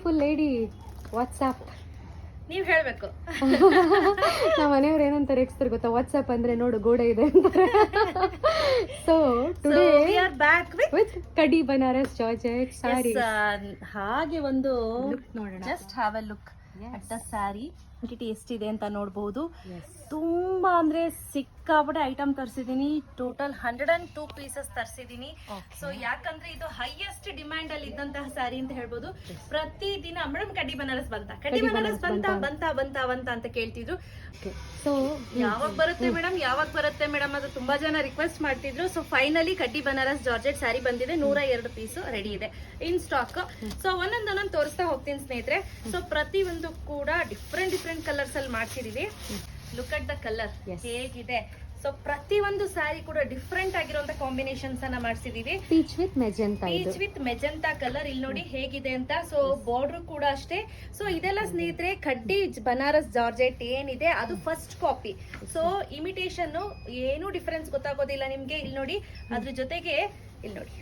Beautiful lady WhatsApp ನೀವು ಹೇಳಬೇಕು. ನಮ್ಮ ಮನೆಯವ್ರು ಏನಂತಾರೆ ಎಕ್ಸ್ತಾರೆ ಗೊತ್ತಾ? ವಾಟ್ಸಪ್ ಅಂದ್ರೆ ನೋಡು ಗೋಡೆ ಇದೆ ಅಂತಾರೆ. So today are back with ಕಡಿ ಬನಾರಸ್ ಜಾರ್ಜೆಟ್ ಸಾರಿ ಹಾಗೆ ಒಂದು ನೋಡೋಣ. Just have a look at the sari quantity ಎಷ್ಟಿದೆ ಅಂತ ನೋಡಬಹುದು. ತುಂಬಾ ಅಂದ್ರೆ ಸಿಕ್ಕಾಪಟ್ಟೆ item ತರಿಸಿದೀನಿ total hundred and two pieces ತರಿಸಿದೀನಿ. So ಯಾಕಂದ್ರೆ ಇದು ಹೈಯೆಸ್ಟ್ ಡಿಮ್ಯಾಂಡ್ ಅಲ್ಲಿ ಇದ್ದಂತಹ ಸ್ಯಾರಿ ಅಂತ ಹೇಳ್ಬೋದು. ಪ್ರತಿ ದಿನ ಮೇಡಮ್ ಕಡ್ಡಿ ಬನಾರಸ್ ಬಂತ? ಕಡ್ಡಿ ಬನಾರಸ್ ಬಂತ ಬಂತಾ? ಬಂತ ಬಂತ ಅಂತ ಕೇಳ್ತಿದ್ರು. ಸೊ ಯಾವಾಗ ಬರುತ್ತೆ ಮೇಡಮ್ ಯಾವಾಗ ಬರುತ್ತೆ ಮೇಡಮ್ ಅದು ತುಂಬಾ ಜನ ರಿಕ್ವೆಸ್ಟ್ ಮಾಡ್ತಿದ್ರು. ಸೊ ಫೈನಲಿ ಕಡ್ಡಿ ಬನಾರಸ್ ಜಾರ್ಜೆಟ್ ಸ್ಯಾರಿ ಬಂದಿದೆ. ನೂರ ಎರಡು ಪೀಸ್ ರೆಡಿ ಇದೆ. ಇನ್ ಸ್ಟಾಕ್ ಸೊ ಒಂದೊಂದ್ ಒಂದೊಂದ್ ತೋರಿಸ್ತಾ ಹೋಗ್ತೀನಿ ಸ್ನೇಹಿತರೆ. ಸೊ ಪ್ರತಿ ಒಂದು ಕೂಡ ಡಿಫ್ರೆಂಟ್ ಡಿಫ್ರೆಂಟ್ ಕಲರ್ಸ್ ಅಲ್ಲಿ ಮಾಡ್ಸಿದೀವಿ. ಲುಕ್ ಅಟ್ ದ ಕಲರ್ ಹೇಗಿದೆ? ಸೊ ಪ್ರತಿ ಒಂದು ಸ್ಯಾರಿ ಕೂಡ ಡಿಫ್ರೆಂಟ್ ಆಗಿರುವಂತ ಕಾಂಬಿನೇಷನ್ಸ್ ಅನ್ನ ಮಾಡ್ಸಿದೀವಿ. Peach with magenta peach with magenta colour ಇಲ್ಲಿ ನೋಡಿ ಹೇಗಿದೆ ಅಂತ. ಸೊ ಬಾರ್ಡರ್ ಕೂಡ ಅಷ್ಟೇ. ಸೊ ಇದೆಲ್ಲ ಸ್ನೇಹಿತರೆ ಕಡ್ಡಿ ಬನಾರಸ್ ಜಾರ್ಜೆಟ್ ಏನಿದೆ ಅದು ಫಸ್ಟ್ ಕಾಪಿ ಸೊ ಇಮಿಟೇಷನ್ ಏನು ಡಿಫರೆನ್ಸ್ ಗೊತ್ತಾಗೋದಿಲ್ಲ ನಿಮ್ಗೆ. ಇಲ್ಲಿ ನೋಡಿ ಅದ್ರ ಜೊತೆಗೆ ಇಲ್ಲಿ ನೋಡಿ.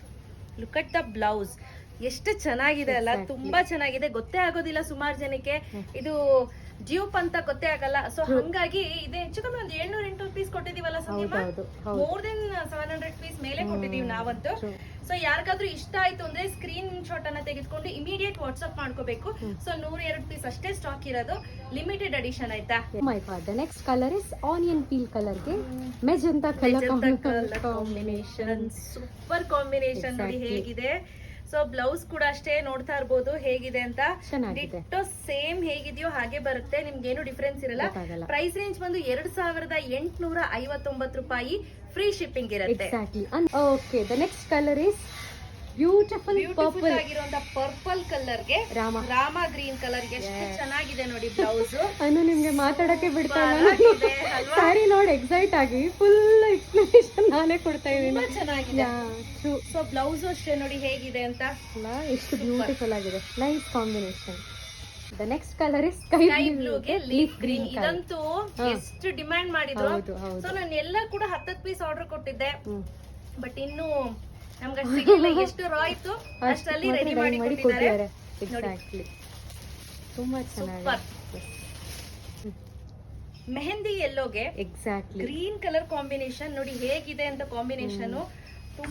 ಲುಕ್ ಅಟ್ ದ ಬ್ಲೌಸ್ ಎಷ್ಟು ಚೆನ್ನಾಗಿದೆ ಅಲ್ಲ. ತುಂಬಾ ಚೆನ್ನಾಗಿದೆ. ಗೊತ್ತೇ ಆಗೋದಿಲ್ಲ ಸುಮಾರು ಜನಕ್ಕೆ. ಇದು ಡ್ಯೂಪ್ ಅಂತ ಗೊತ್ತೇ ಆಗಲ್ಲ. ಸೊ ಹಂಗಾಗಿ ಇದೆ ಹೆಚ್ಚು ಕಮ್ಮಿ ಒಂದು ಏಳ್ನೂರ ಎಂಟು ಪೀಸ್ ಕೊಟ್ಟಿದೀವಲ್ಲ ಹೌದು more than seven hundred piece ಮೇಲೆ ಕೊಟ್ಟಿದೀವಿ ನಾವಂತೂ. ಸೊ ಯಾರಿಗಾದ್ರೂ ಇಷ್ಟ ಆಯ್ತು ಅಂದ್ರೆ ಸ್ಕ್ರೀನ್ ಶಾಟ್ ಅನ್ನ ತೆಗೆದುಕೊಂಡು ಇಮಿಡಿಯೇಟ್ ವಾಟ್ಸ್ಆಪ್ ಮಾಡ್ಕೋಬೇಕು. ಸೊ ನೂರ ಎರಡು ಪೀಸ್ ಅಷ್ಟೇ ಸ್ಟಾಕ್ ಇರೋದು. ಲಿಮಿಟೆಡ್ ಅಡಿಷನ್ ಆಯ್ತಾ? My father next colour is onion peel ಕಲರ್ಗೆ magenta colour combination super combination ನೋಡಿ ಹೇಗಿದೆ. ಸೊ ಬ್ಲೌಸ್ ಕೂಡ ಅಷ್ಟೇ ನೋಡ್ತಾ ಇರ್ಬೋದು ಹೇಗಿದೆ ಅಂತ. ಡಿಟ್ಟೋ ಸೇಮ್ ಹೇಗಿದೆಯೋ ಹಾಗೆ ಬರುತ್ತೆ. ನಿಮ್ಗೆ ಏನು ಡಿಫರೆನ್ಸ್ ಇರಲ್ಲ ಪ್ರೈಸ್ ರೇಂಜ್ ಬಂದು ಎರಡ್ ಸಾವಿರದ ಎಂಟುನೂರ ಐವತ್ತೊಂಬತ್ತು ರೂಪಾಯಿ ಫ್ರೀ ಶಿಪ್ಪಿಂಗ್ ಇರುತ್ತೆ. Okay the next colour is beautiful purple ಆಗಿರುವಂತ ಪರ್ಪಲ್ ಕಲರ್ಗೆ ರಾಮ. ರಾಮ ಗ್ರೀನ್ ಕಲರ್ ಎಷ್ಟು ಚೆನ್ನಾಗಿದೆ ನೋಡಿ ಬ್ಲೌಸ್ ಅನ್ನು ನಿಮ್ಗೆ ಮಾತಾಡಕ್ಕೆ ಬಿಡ್ತಾ ಇಲ್ಲ? ಸಾರಿ ನೋಡಿ ಎಕ್ಸೈಟ್ ಆಗಿ ಫುಲ್ ಎಕ್ಸ್ಪ್ಲನೇಷನ್ ನಾನೇ ಕೊಡ್ತಾ ಇದ್ದೀನಿ. ಚೆನ್ನಾಗಿದೆ. ಸೊ ಬ್ಲೌಸ್ ಅಷ್ಟೇ ನೋಡಿ ಹೇಗಿದೆ ಅಂತ? ಎಷ್ಟು ಬ್ಯೂಟಿಫುಲ್ ಆಗಿದೆ. Nice combination the next colour is sky ಬ್ಲೂಗೆ leaf green ಇದಂತೂ. ಎಷ್ಟು ಡಿಮ್ಯಾಂಡ್ ಮಾಡಿದ್ರು. ಸೊ ನಾನು ಎಲ್ಲ ಕೂಡ ಹತ್ತತ್ತು ಪೀಸ್ ಆರ್ಡರ್ ಕೊಟ್ಟಿದ್ದೆ. ಬಟ್ ಇನ್ನು ನಮ್ಗೆ ಎಷ್ಟು ರಾ ಇತ್ತು. ಅಷ್ಟರಲ್ಲಿ ರೆಡಿ ಮಾಡಿ ಕೊಟ್ಟಿದ್ದಾರೆ. ಎಕ್ಸಾಕ್ಟ್ಲಿ ತುಂಬಾ ಚೆನ್ನಾಗಿದೆ. ಮೆಹಂದಿ ಎಲ್ಲೋಗೆ ಎಕ್ಸಾಕ್ಟ್ಲಿ ಗ್ರೀನ್ ಕಲರ್ ಕಾಂಬಿನೇಷನ್ ನೋಡಿ ಹೇಗಿದೆ ಅಂತ ಕಾಂಬಿನೇಷನ್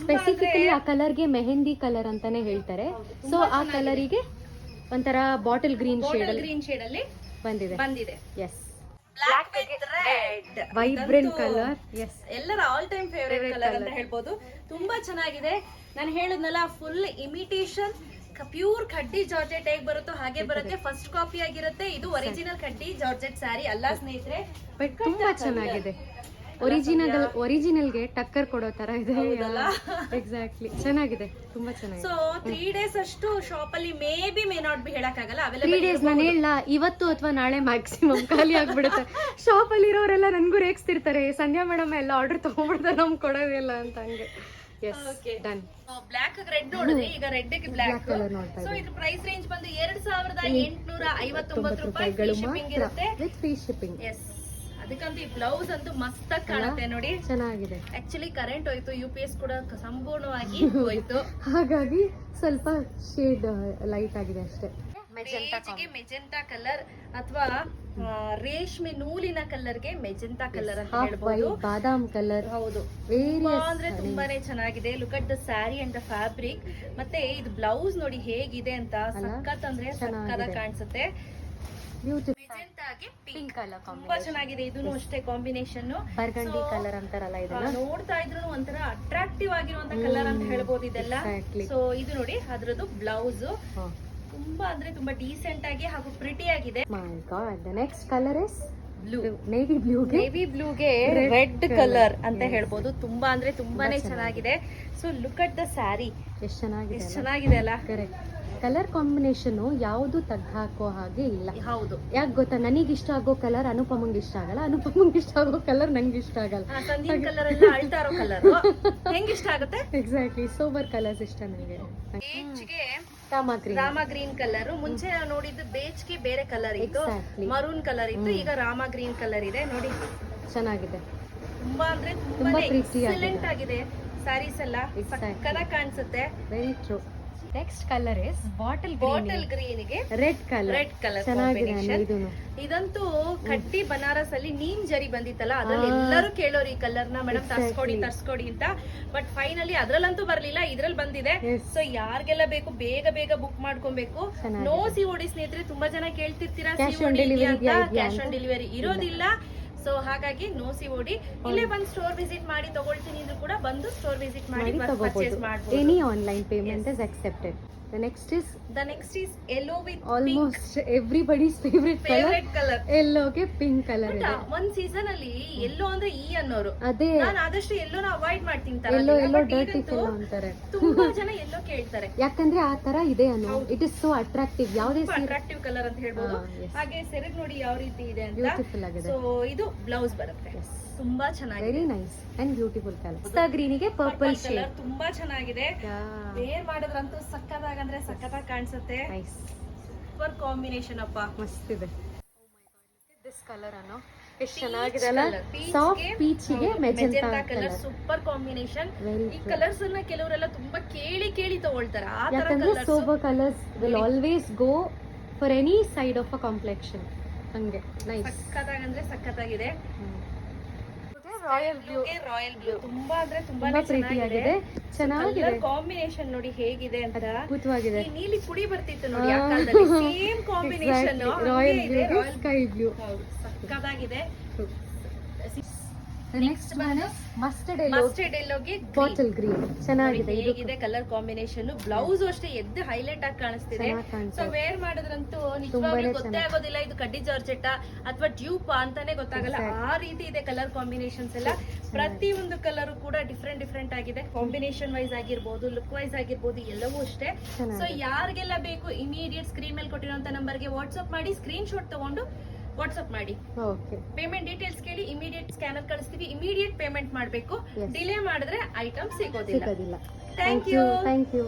ಸ್ಪೆಸಿಫಿಕಲಿ ಆ ಕಲರ್ಗೆ ಮೆಹಂದಿ ಕಲರ್ ಅಂತಾನೆ ಹೇಳ್ತಾರೆ. ಸೊ ಆ ಕಲರಿಗೆ ಒಂಥರ bottle green shade green shade ಅಲ್ಲಿ ಬಂದಿದೆ. ಬಂದಿದೆ. Yes black with red vibrant colour yes ಎಲ್ಲರ ಆಲ್ ಟೈಮ್ ಫೇವರೇಟ್ ಕಲರ್ ಅಂತ. ಹೇಳ್ಬೋದು. ತುಂಬಾ ಚೆನ್ನಾಗಿದೆ. ನಾನು ಹೇಳಿದ್ನಲ್ಲ ಫುಲ್ ಇಮಿಟೇಷನ್ ಪ್ಯೂರ್ ಕಡ್ಡಿ ಜಾರ್ಜೆಟ್ ಹೇಗೆ ಬರುತ್ತೋ ಹಾಗೆ ಬರುತ್ತೆ. ಫಸ್ಟ್ ಕಾಪಿ ಆಗಿರುತ್ತೆ. ಇದು ಒರಿಜಿನಲ್ ಕಡ್ಡಿ ಜಾರ್ಜೆಟ್ ಸ್ಯಾರಿ ಅಲ್ಲ ಸ್ನೇಹಿತರೆ. ಬಟ್ ತುಂಬಾ ಚೆನ್ನಾಗಿದೆ. ಒರಿಜಿನಲ್ ಒರಿಜಿನಲ್ಗೆ ಟಕ್ಕರ್ ಕೊಡೋ ತರ ಇದೆ? ಎಕ್ಸಾಕ್ಟ್ಲಿ ಚೆನ್ನಾಗಿದೆ. ತುಂಬಾ ಚೆನ್ನಾಗಿದೆ. ಸೊ ತ್ರೀ ಡೇಸ್ ಅಷ್ಟು ಶಾಪ್ ಅಲ್ಲಿ may be may not be ಹೇಳಕ್ ಆಗಲ್ಲ ತ್ರೀ ಡೇಸ್ ನಾನು ಹೇಳ ಇವತ್ತು ಅಥವಾ ನಾಳೆ ಮ್ಯಾಕ್ಸಿಮಮ್ ಖಾಲಿ ಆಗ್ಬಿಡುತ್ತೆ. ಶಾಪ್ ಅಲ್ಲಿ ಇರೋರೆಲ್ಲ ನನ್ಗೂ ರೇಗಿಸ್ತಿರ್ತಾರೆ. ಸಂಧ್ಯಾ ಮೇಡಮ್ ಎಲ್ಲ ಆರ್ಡರ್ ತಗೊಂಡ್ಬಿಡ್ತಾರೆ ನಮ್ಗೆ ಕೊಡೋದಿಲ್ಲ ಅಂತ ಹಂಗೆ. Yes Okay. Done black red ನೋಡಿದ್ರೆ? ಈಗ ರೆಡ್ ಬ್ಲಾಕ್ ಸೊ ಇದ್ರ ಪ್ರೈಸ್ ರೇಂಜ್ ಬಂದು ಎರಡ್ ಸಾವಿರದ ಎಂಟುನೂರ ಐವತ್ತೊಂಬತ್ತು ತೊಂಬತ್ತು ರೂಪಾಯಿ ಶಿಪ್ಪಿಂಗ್ ಇರುತ್ತೆ. ವಿತ್ ಫ್ರೀ ಶಿಪ್ಪಿಂಗ್ ಎಸ್ ಅದಕ್ಕಂತೂ ಈ ಬ್ಲೌಸ್ ಅಂತೂ ಮಸ್ತ್ ಕಾಣುತ್ತೆ ನೋಡಿ. ಚೆನ್ನಾಗಿದೆ. ಆಕ್ಚುಲಿ ಕರೆಂಟ್ ಹೋಯ್ತು ಯು ಪಿ ಎಸ್ ಕೂಡ ಸಂಪೂರ್ಣವಾಗಿ ಹೋಯ್ತು. ಹಾಗಾಗಿ ಸ್ವಲ್ಪ ಶೇಡ್ ಲೈಟ್ ಆಗಿದೆ ಅಷ್ಟೇ. ಮೆಜೆಂಟಾ ಕಲರ್ ಅಥವಾ ರೇಷ್ಮೆ ನೂಲಿನ ಕಲರ್ಗೆ ಮೆಜೆಂಟಾ ಕಲರ್ ಅಂತ ಹೇಳ್ಬೋದು. ಬಾದಾಮ್ ಕಲರ್ ಹೌದು. ಅಂದ್ರೆ ತುಂಬಾನೇ ಚೆನ್ನಾಗಿದೆ. Look at the sari and the fabric ಮತ್ತೆ ಇದು ಬ್ಲೌಸ್ ನೋಡಿ ಹೇಗಿದೆ ಅಂತ ಸಕ್ಕತ್ ಸಖತ್ ಅಂದ್ರೆ ಸಖತ್. ಕಾಣಿಸುತ್ತೆ. ಪಿಂಕ್ ಕಲರ್ ತುಂಬಾ ಚೆನ್ನಾಗಿದೆ. ಇದನ್ನು ಅಷ್ಟೇ ಕಾಂಬಿನೇಷನ್ ಬರ್ಗಂಡಿ ಕಲರ್ ಅಂತಾರಲ್ಲ ಇದನ್ನ ನೋಡ್ತಾ ಇದ್ರು ಒಂಥರ ಅಟ್ರಾಕ್ಟಿವ್ ಆಗಿರುವಂತ ಕಲರ್ ಅಂತ ಹೇಳ್ಬೋದು ಇದೆಲ್ಲ. ಸೊ ಇದು ನೋಡಿ ಅದ್ರದ್ದು ಬ್ಲೌಸ್ ತುಂಬಾ ಅಂದ್ರೆ ತುಂಬಾ ಡೀಸೆಂಟ್ ಆಗಿ ಹಾಗೂ ಪ್ರಿಟಿ ಆಗಿದೆ. My god the next colour is blue navy ಬ್ಲೂಗೆ navy ಬ್ಲೂಗೆ ರೆಡ್ ಕಲರ್ ಅಂತ. ಹೇಳ್ಬೋದು. ತುಂಬಾ ಅಂದ್ರೆ ತುಂಬಾನೇ ಚೆನ್ನಾಗಿದೆ. So look at the sari ಎಷ್ಟು ಚೆನ್ನಾಗಿದೆ ಎಷ್ಟು ಚೆನ್ನಾಗಿದೆ ಅಲ್ಲ? ಕರೆಕ್ಟ್ ಕಲರ್ ಕಾಂಬಿನೇಷನ್ ಯಾವುದು ಹಾಕೋ ಹಾಗೆ ಇಲ್ಲ. ಹೌದು. ಯಾಕೆ ಗೊತ್ತಾ? ನನಗೆ ಇಷ್ಟ ಆಗೋ ಕಲರ್ ಅನುಪಮಂಗ್ ಇಷ್ಟ ಆಗಲ್ಲ. ಅನುಪಮಂಗ್ ಇಷ್ಟ ಆಗೋ ಕಲರ್ ನಂಗೆ ಇಷ್ಟ ಆಗಲ್ಲ. ಹೆಂಗ್. ಇಷ್ಟ ಆಗುತ್ತೆ? ಎಕ್ಸಾಕ್ಟ್ಲಿ ಸೋಬರ್ ಕಲರ್ಸ್ ಇಷ್ಟ ನನಗೆ Rama green Rama green colour ಮುಂಚೆ ನೋಡಿದ್ದು ಬೇಚ್ಗೆ ಬೇರೆ ಕಲರ್ ಇತ್ತು. ಮರೂನ್ ಕಲರ್ ಇತ್ತು. ಈಗ ರಾಮ ಗ್ರೀನ್ ಕಲರ್ ಇದೆ. ನೋಡಿ. ಚೆನ್ನಾಗಿದೆ. ತುಂಬಾ ಅಂದ್ರೆ ತುಂಬಾ. ಎಕ್ಸಲೆಂಟ್ ಆಗಿದೆ. ಸ್ಯಾರೀಸ್ ಎಲ್ಲ. ಸಕ್ಕದಾಗಿ ಕಾಣಿಸುತ್ತೆ. Very true next colour is bottle bottle ಗ್ರೀನ್ಗೆ red colour red colour combination ಇದಂತೂ ಕಟ್ಟಿ ಬನಾರಸ್ ಅಲ್ಲಿ ನೀಮ್ ಜರಿ ಬಂದಿತ್ತಲ್ಲ ಅದ್ರಲ್ಲಿ ಎಲ್ಲರೂ ಕೇಳೋರು ಈ ಕಲರ್ನ ಮೇಡಮ್ ತರ್ಸ್ಕೊಡಿ ತರ್ಸ್ಕೊಡಿ ಅಂತ. ಬಟ್ ಫೈನಲಿ ಅದ್ರಲ್ಲಂತೂ ಬರ್ಲಿಲ್ಲ ಇದ್ರಲ್ಲಿ ಬಂದಿದೆ. ಸೊ ಯಾರ್ಗೆಲ್ಲ ಬೇಕು ಬೇಗ ಬೇಗ ಬುಕ್ ಮಾಡ್ಕೊಬೇಕು. ನೋ ಸಿ ಓಡಿ ಸ್ನೇಹಿತರೆ ತುಂಬಾ ಜನ ಕೇಳ್ತಿರ್ತೀರಾ ಸಿ ಅಂತ. ಕ್ಯಾಶ್ ಆನ್ ಡೆಲಿವರಿ ಇರೋದಿಲ್ಲ. ಸೊ ಹಾಗಾಗಿ ನೋ ಸಿ ಓಡಿ ಇಲ್ಲೇ ಬಂದು ಸ್ಟೋರ್ ವಿಸಿಟ್ ಮಾಡಿ ತಗೊಳ್ತೀನಿ ಅಂದ್ರೂ ಕೂಡ ಬಂದು ಸ್ಟೋರ್ ವಿಸಿಟ್ ಮಾಡಿ ಪರ್ಚೇಸ್ ಮಾಡ್ತೀನಿ ಮಾಡಬಹುದು any online payment is accepted the next is the next is yellow with almost everybody's favourite colour favourite colour ಎಲ್ಲೋಗೆ pink colour ಇದೆ. ಒಂದ್ ಸೀಸನ್ ಅಲ್ಲಿ ಎಲ್ಲೋ ಅಂದ್ರೆ ಈ ಅನ್ನೋರು. ಅದೇ. ನಾನು ಆದಷ್ಟು ಎಲ್ಲೋನ ಅವಾಯ್ಡ್ ಮಾಡ್ತೀನಿ ಎಲ್ಲೋ ತರೋದಿಲ್ಲ. ಎಲ್ಲೋ ಡರ್ಟಿ ಅಂತಾರೆ. ತುಂಬಾ ಜನ ಎಲ್ಲೋ ಕೇಳ್ತಾರೆ. ಯಾಕಂದ್ರೆ ಆ ತರ ಇದೆ ಅನ್ನೋ ಇಟ್ ಇಸ್ ಸೋ ಅಟ್ರಾಕ್ಟಿವ್ ಯಾವುದೇ ಅಟ್ರಾಕ್ಟಿವ್ ಕಲರ್ ಅಂತ ಹೇಳ್ಬೋದು. ಹಾಗೆ ಸೆರಗ್ ನೋಡಿ ಯಾವ ರೀತಿ ಇದೆ ಅಂತ. ಬ್ಯೂಟಿಫುಲ್ ಆಗಿದೆ. ಸೊ ಇದು ಬ್ಲೌಸ್ ಬರುತ್ತೆ. ತುಂಬಾ ಚೆನ್ನಾಗಿದೆ. Very nice and beautiful colour ಗ್ರೀನಿಗೆ purple shade colour ತುಂಬಾ ಚೆನ್ನಾಗಿದೆ. ವೇರ್ ಮಾಡಿದ್ರಂತೂ ಸಕ್ಕತ್ತಾಗಂದ್ರೆ ಸಖತ್ತಾಗಿ ಕಾಣಿಸುತ್ತೆ. ಸೂಪರ್ ಕಾಂಬಿನೇಷನ್ ಅಪ್ಪ. ಮಸ್ತ್ ಇದೆ ದಿಸ್ ಕಲರ್ ಅನ್ನೋ. ಎಷ್ಟು ಚೆನ್ನಾಗಿದೆ ಅಲ್ಲ? Soft ಪೀಚಿಗೆ magenta colour colour super combination ಈ ಕಲರ್ಸ್ ಅನ್ನ ಕೆಲವರೆಲ್ಲ ತುಂಬಾ ಕೇಳಿ ಕೇಳಿ ತಗೊಳ್ತಾರೆ. ಆ ತರ ಯಾಕಂದ್ರೆ colours sober colours will always go for any side of a complexion ಹಂಗೆ. ನೈಸ್ ಸಖತ್ತಾಗಿದೆ. ಸಕ್ಕತ್ತಾಗಿದೆ ರಾಯಲ್ ಬ್ಲೂ ರಾಯಲ್ ಬ್ಲೂ ತುಂಬಾ ಅಂದ್ರೆ ತುಂಬಾ ತುಂಬಾನೇ ಪ್ರೀತಿಯಾಗಿದೆ. ಚೆನ್ನಾಗಿದೆ. ಕಾಂಬಿನೇಷನ್ ನೋಡಿ ಹೇಗಿದೆ ಅಂತ. ಅದ್ಭುತವಾಗಿದೆ. ನೀಲಿ ಪುಡಿ ಬರ್ತಿತ್ತು ನೋಡಿ ಆ ಕಾಲದಲ್ಲಿ. Same combination royal blue sky blue ಸಕ್ಕತ್ತಾಗಿದೆ ನೆಕ್ಸ್ಟ್ ಬಂದು ಮಸ್ಟರ್ಡ್ ಮಸ್ಟರ್ಡ್ ಎಲ್ಲೋಗೆ ಬಾಟಲ್ ಗ್ರೀನ್ ಚೆನ್ನಾಗಿದೆ ಹೇಗಿದೆ ಕಲರ್ ಕಾಂಬಿನೇಷನ್ ಬ್ಲೌಸ್ ಅಷ್ಟೇ ಎದ್ದು ಹೈಲೈಟ್ ಆಗಿ ಕಾಣಿಸ್ತಿದೆ. ಸೊ ವೇರ್ ಮಾಡಿದ್ರಂತೂ ನಿಜವಾಗ್ಲೂ ಗೊತ್ತೇ ಆಗೋದಿಲ್ಲ. ಇದು ಕಡ್ಡಿ ಜಾರ್ಜೆಟ್ಟ ಅಥವಾ ಟ್ಯೂಬ್ ಅಂತಾನೆ ಗೊತ್ತಾಗಲ್ಲ. ಆ ರೀತಿ ಇದೆ ಕಲರ್ ಕಾಂಬಿನೇಷನ್ಸ್ ಎಲ್ಲ. ಪ್ರತಿ ಒಂದು ಕಲರ್ ಕೂಡ ಡಿಫ್ರೆಂಟ್ ಡಿಫ್ರೆಂಟ್ ಆಗಿದೆ. ಕಾಂಬಿನೇಷನ್ ವೈಸ್ ಆಗಿರ್ಬೋದು ಲುಕ್ ವೈಸ್ ಆಗಿರ್ಬೋದು ಎಲ್ಲವೂ ಅಷ್ಟೇ. ಸೊ ಯಾರಿಗೆಲ್ಲ ಬೇಕು ಇಮಿಡಿಯೇಟ್ ಸ್ಕ್ರೀನ್ ಮೇಲೆ ಕೊಟ್ಟಿರುವಂತ ನಂಬರ್ಗೆ ವಾಟ್ಸ್ಆಪ್ ಮಾಡಿ ಸ್ಕ್ರೀನ್ ಶಾಟ್ ತಗೊಂಡು ವಾಟ್ಸ್ಆಪ್ ಮಾಡಿ. ಓಕೆ ಪೇಮೆಂಟ್ ಡೀಟೇಲ್ಸ್ ಕೇಳಿ ಇಮಿಡಿಯೇಟ್ ಸ್ಕ್ಯಾನರ್ ಕಳಿಸ್ತೀವಿ. ಇಮಿಡಿಯೇಟ್ ಪೇಮೆಂಟ್ ಮಾಡಬೇಕು. ಡಿಲೇ ಮಾಡಿದ್ರೆ ಐಟಮ್ ಸಿಗೋದಿಲ್ಲ. Thank you thank you